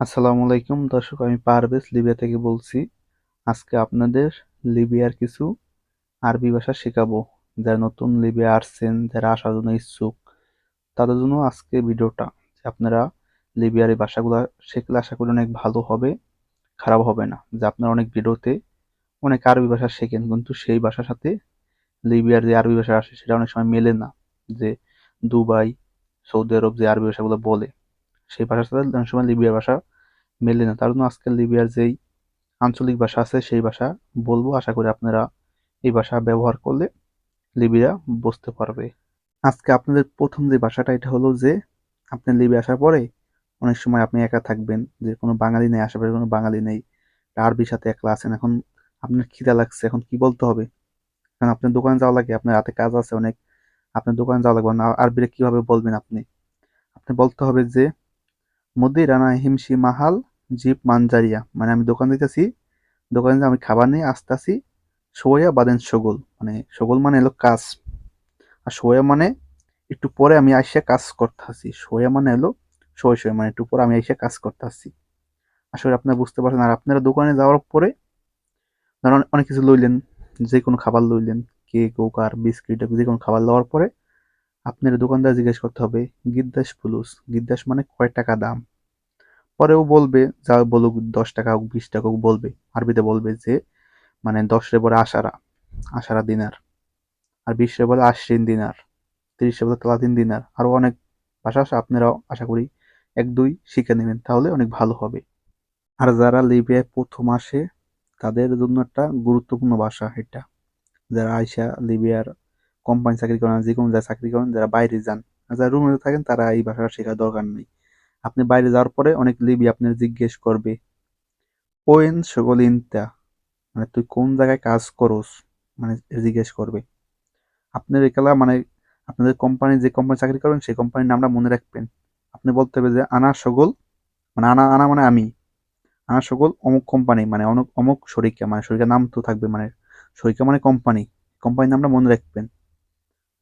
আসসালামু আলাইকুম। দর্শক, আমি পারভেজ লিবিয়া থেকে বলছি, আজকে আপনাদের লিবিয়ার কিছু আরবি ভাষা শেখাবো। যারা নতুন লিবিয়া আসছেন, যারা আসার জন্য ইচ্ছুক, তাদের জন্য আজকে ভিডিওটা আপনারা লিবিয়ার এই ভাষাগুলো শিখলে আশা করি অনেক ভালো হবে, খারাপ হবে না। যে আপনারা অনেক ভিডিওতে অনেক আরবি ভাষা শেখেন, কিন্তু সেই ভাষার সাথে লিবিয়ার যে আরবি ভাষা আসে, সেটা অনেক সময় মেলে না। যে দুবাই, সৌদি আরব যে আরবি ভাষাগুলো বলে সেই ভাষার সাথে অনেক সময় লিবিয়ার ভাষা মেলে না। তার জন্য আজকে লিবিয়ার যেই আঞ্চলিক ভাষা আছে সেই ভাষা বলব। আশা করি আপনারা এই ভাষা ব্যবহার করলে লিবিয়া বুঝতে পারবে। আজকে আপনাদের প্রথম যে ভাষাটা, এটা হলো যে আপনি লিবিয়া আসার পরে অনেক সময় আপনি একা থাকবেন, যে কোনো বাঙালি নেই, আশেপাশে কোনো বাঙালি নেই, আরবির সাথে একলা আছেন। এখন আপনার খিদা লাগছে, এখন কি বলতে হবে? কারণ আপনার দোকানে যাওয়া লাগে, আপনার হাতে কাজ আছে অনেক, আপনার দোকানে যাওয়া লাগবে না। আরবিরে কীভাবে বলবেন আপনি? আপনি বলতে হবে যে মুদির আনা হিমশি মাহাল জিপ মানজারিয়া। মানে আমি দোকান দিতেছি, দোকানে আমি খাবার নিয়ে আসতেছি সোয়া বাদেন সগোল মানে সগোল মানে এলো কাজ। আর সোয়া মানে একটু পরে আমি আইসা কাজ করতেছি। সোয়া মানে এলো শোয় শোয় মানে একটু পরে আমি আইসা কাজ করতেছি। আসলে আপনারা বুঝতে পারছেন, আর আপনারা দোকানে যাওয়ার পরে ধরুন অনেক কিছু লইলেন যে কোনো খাবার লইলেন, কেক ওক আর বিস্কিট যে কোনো খাবার লওয়ার পরে আপনার দোকানদার জিজ্ঞেস করতে হবে, গিদ্দাস পুলুস, গিদ্দাস মানে কয় টাকা দাম? পরেও বলবে, যা বলুক দশ টাকা হোক, বিশ টাকা হোক, বলবে। আরবিতে বলবে যে মানে দশ রে বলে আশারা আশারা দিনার। আর বিশ রে বলে আশ্বিন দিনার, তিরিশ বলে তালাতিন দিনার। আরও অনেক ভাষা আপনারাও আশা করি এক দুই শিখে নেবেন, তাহলে অনেক ভালো হবে। আর যারা লিবিয়ায় প্রথম আসে, তাদের জন্য একটা গুরুত্বপূর্ণ ভাষা এটা। যারা আইসা লিবিয়ার কোম্পানি চাকরি করেন যে কোনো জায়গায় চাকরি করেন, যারা বাইরে যান, যারা রুমে থাকেন, তারা এই ভাষাটা শেখার দরকার নেই। আপনি বাইরে যাওয়ার পরে অনেক লিবি আপনার জিজ্ঞেস করবে, ওয়েন সকল ইনতা? মানে তুই কোন জায়গায় কাজ করস? মানে জিজ্ঞেস করবে। আপনার একালা মানে আপনাদের কোম্পানি, যে কোম্পানি চাকরি করবেন সেই কোম্পানির নামটা মনে রাখবেন। আপনি বলতে হবে যে আনা সগল মানে আনা আনা মানে আমি। আনা সগল অমুক কোম্পানি মানে অমুক অমুক শরিকা মানে শরিকার নাম তো থাকবে মানে শরিকা মানে কোম্পানি। কোম্পানির নামটা মনে রাখবেন।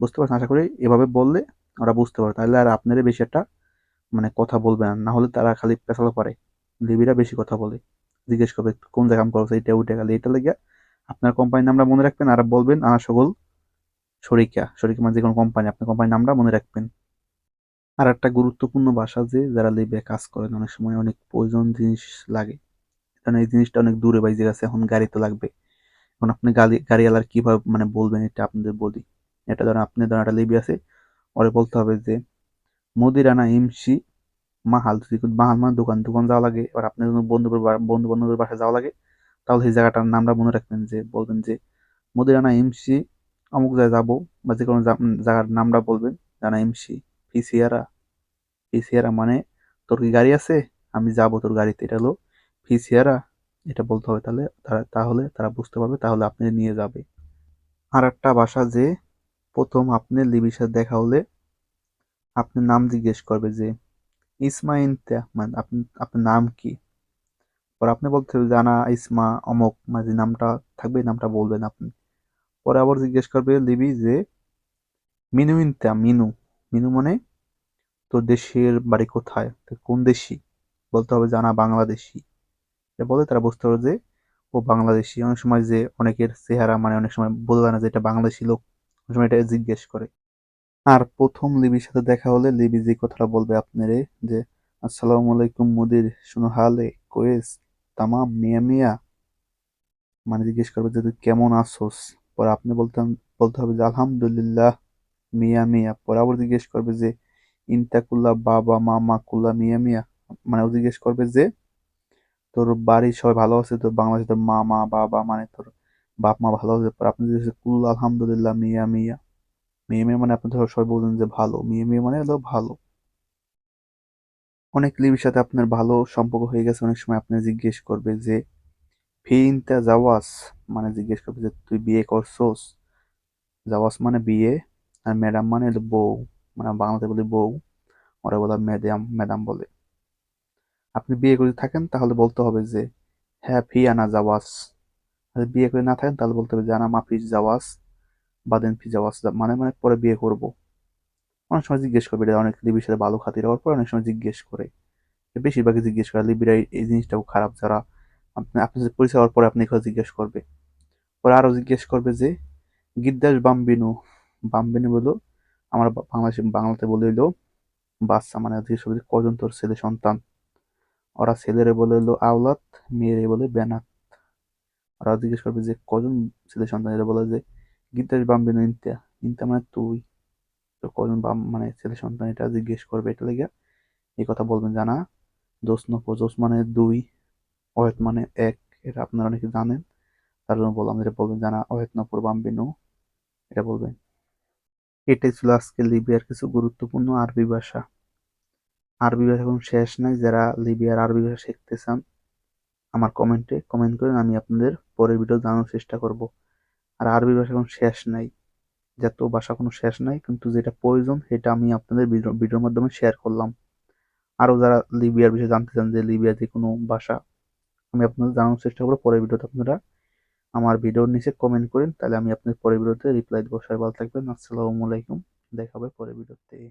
বুঝতে পারছেন? আশা করি এভাবে বললে ওরা বুঝতে পারে তাহলে আর আপনারা বেশি একটা মানে কথা বলবে না। হলে তারা খালি পেছালো পারে লিবিরা বেশি কথা বলে। জিজ্ঞেস করবে, কোন জায়গা কাম করছে এটা ওইটা খালি এটা লেগে আপনার কোম্পানির নামটা মনে রাখবেন আর বলবেন, আনা সকল শরিকা। শরিকা মানে যে কোনো কোম্পানি আপনার কোম্পানির নামটা মনে রাখবেন। আর একটা গুরুত্বপূর্ণ ভাষা যে, যারা লিবিয়া কাজ করেন, অনেক সময় অনেক প্রয়োজন জিনিস লাগে। কারণ এই জিনিসটা অনেক দূরে বাইজে গেছে এখন গাড়ি তো লাগবে। এখন আপনি গাড়ি, গাড়িওয়ালার কীভাবে মানে বলবেন, এটা আপনাদের বলি। এটা ধরেন আপনি ধরেন একটা লিবি আছে, ওরে বলতে হবে যে মুদিরানা ইমসি মাহাল মাহাল মানে দোকান দোকান যাওয়া লাগে, এবার আপনার বন্ধু বন্ধু বান্ধবের বাসায় যাওয়া লাগে, তাহলে সেই জায়গাটার নামটা মনে রাখবেন যে, বলবেন যে মুদিরানা ইমসি অমুক জায়গায় যাব, বা যে কোনো জায়গার নামটা বলবেন জানা ইমসি ফিসিয়ারা ফিসিয়ারা মানে তোর কি গাড়ি আছে? আমি যাব তোর গাড়িতে, এটা হলো ফিসিয়ারা এটা বলতে হবে তাহলে, তারা তাহলে তারা বুঝতে পারবে, তাহলে আপনি নিয়ে যাবে। আর একটা ভাষা যে প্রথম আপনি লিবির সাথে দেখা হলে আপনার নাম জিজ্ঞেস করবে যে ইসমাইন মানে আপনি, আপনার নাম কি? পরে আপনি বলতে হবে জানা ইসমা অমক মানে যে নামটা থাকবে নামটা বলবেন আপনি। পরে আবার জিজ্ঞেস করবে লিবি যে, মিনু ইনতা মিনু। মিনু মানে তোর দেশের বাড়ি কোথায়? কোন দেশি? বলতে হবে জানা বাংলাদেশি। এটা বলে তারা বুঝতে পারবে যে, ও বাংলাদেশি। অনেক সময় যে, অনেকের চেহারা মানে অনেক সময় যায় না যে, এটা বাংলাদেশি লোক। এটা জিজ্ঞেস করে। আর প্রথম লিবির সাথে দেখা হলে লিবি যে কথাটা বলবে আপনারে যে, আসসালামু আলাইকুম মুদির, শুনো হালে, কোয়েস, তামাম, মিয়া মিয়া। মানে জিজ্ঞেস করবে যে, তুই কেমন আছোস পরে আপনি বলতে বলতে হবে যে, আলহামদুলিল্লাহ, মিয়া মিয়া। পরে আবার জিজ্ঞেস করবে যে ইনতাকুল্লাহ বাবা, মামা কুল্লা, মিয়া মিয়া? মানে ও জিজ্ঞেস করবে যে, তোর বাড়ির সবাই ভালো আছে? তোর বাংলাদেশে তোর মামা, বাবা মানে তোর বাপ মা ভালো আছে পরে। আপনি জিজ্ঞেস কুল্লা আলহামদুলিল্লাহ, মিয়া মিয়া। মেয়ে মেয়ে মানে আপনি ধরো সবাই বলছেন যে ভালো। মেয়ে মেয়ে মানে হলো ভালো। অনেক লিবির সাথে আপনার ভালো সম্পর্ক হয়ে গেছে, অনেক সময় আপনি জিজ্ঞেস করবে যে, ফিনতা জাওয়াস মানে জিজ্ঞেস করবে যে, তুই বিয়ে করছোস? জাওয়াস মানে বিয়ে, আর ম্যাডাম মানে বউ। মানে বাংলাতে বলি বউ, ওরা বলে ম্যাডাম ম্যাডাম বলে। আপনি বিয়ে করে থাকেন, তাহলে বলতে হবে যে হ্যাঁ ফি আনা জাওয়াস আর বিয়ে করে না থাকেন, তাহলে বলতে হবে যে আনা মাফিস জাওয়াস বাদেন ফি জাওয়াস মানে মানে পরে বিয়ে করব। অনেক সময় জিজ্ঞেস করবে এটা অনেক লিবির সাথে ভালো খাতির হওয়ার পর অনেক সময় জিজ্ঞেস করে। বেশিরভাগই জিজ্ঞেস করে, লিবিরা এই- জিনিসটাও খারাপ, যারা আপনি আপনি পরিচয় হওয়ার পরে আপনি এগুলো জিজ্ঞেস করবে? পরে আরও জিজ্ঞেস করবে যে, গিদ্দাস বাম্বিনু। বাম্বিনু বলো আমরা বাংলাদেশে, বাংলাতে বলে হইল বাচ্চা মানে জিজ্ঞেস করবে কজন তোর ছেলে সন্তান? ওরা ছেলেরে বলে হলো আওলাদ, মেয়েরে বলে বেনাত। ওরা জিজ্ঞেস করবে যে, কজন ছেলে সন্তান? এরা বলে যে গিদ্দাস বাম্বিনু ইন্তা ইন্তা মানে তুই। তো কজন বাম মানে ছেলে সন্তান? এটা জিজ্ঞেস করবে। এটা লেগে এই কথা বলবেন জানা। জোস নফ জোস মানে দুই, অহেত মানে এক। এটা আপনারা অনেকে জানেন। তার জন্য বললাম এটা বলবেন জানা। অহেত নফর বাম্বিনু এটা বলবেন। এটাই ছিল আজকে লিবিয়ার কিছু গুরুত্বপূর্ণ আরবি ভাষা। আরবি ভাষা এখন শেষ নাই। যারা লিবিয়ার আরবি ভাষা শিখতে চান আমার কমেন্টে কমেন্ট করেন আমি আপনাদের পরের ভিডিও জানানোর চেষ্টা করব। আর আরবি ভাষা এখন শেষ নাই। যত ভাষা কোনো শেষ নাই, কিন্তু যেটা প্রয়োজন সেটা আমি আপনাদের ভিডিও- ভিডিওর মাধ্যমে শেয়ার করলাম। আরও যারা লিবিয়ার বিষয়ে জানতে চান যে লিবিয়ার যে কোনো ভাষা, আমি আপনাদের জানানোর চেষ্টা করব। পরের ভিডিওতে আপনারা আমার ভিডিওর নিচে কমেন্ট করেন, তাহলে আমি আপনাদের পরের ভিডিওতে রিপ্লাই দেবো। সবাই ভালো থাকবেন, আসসালামু আলাইকুম। দেখা হবে পরের ভিডিওতে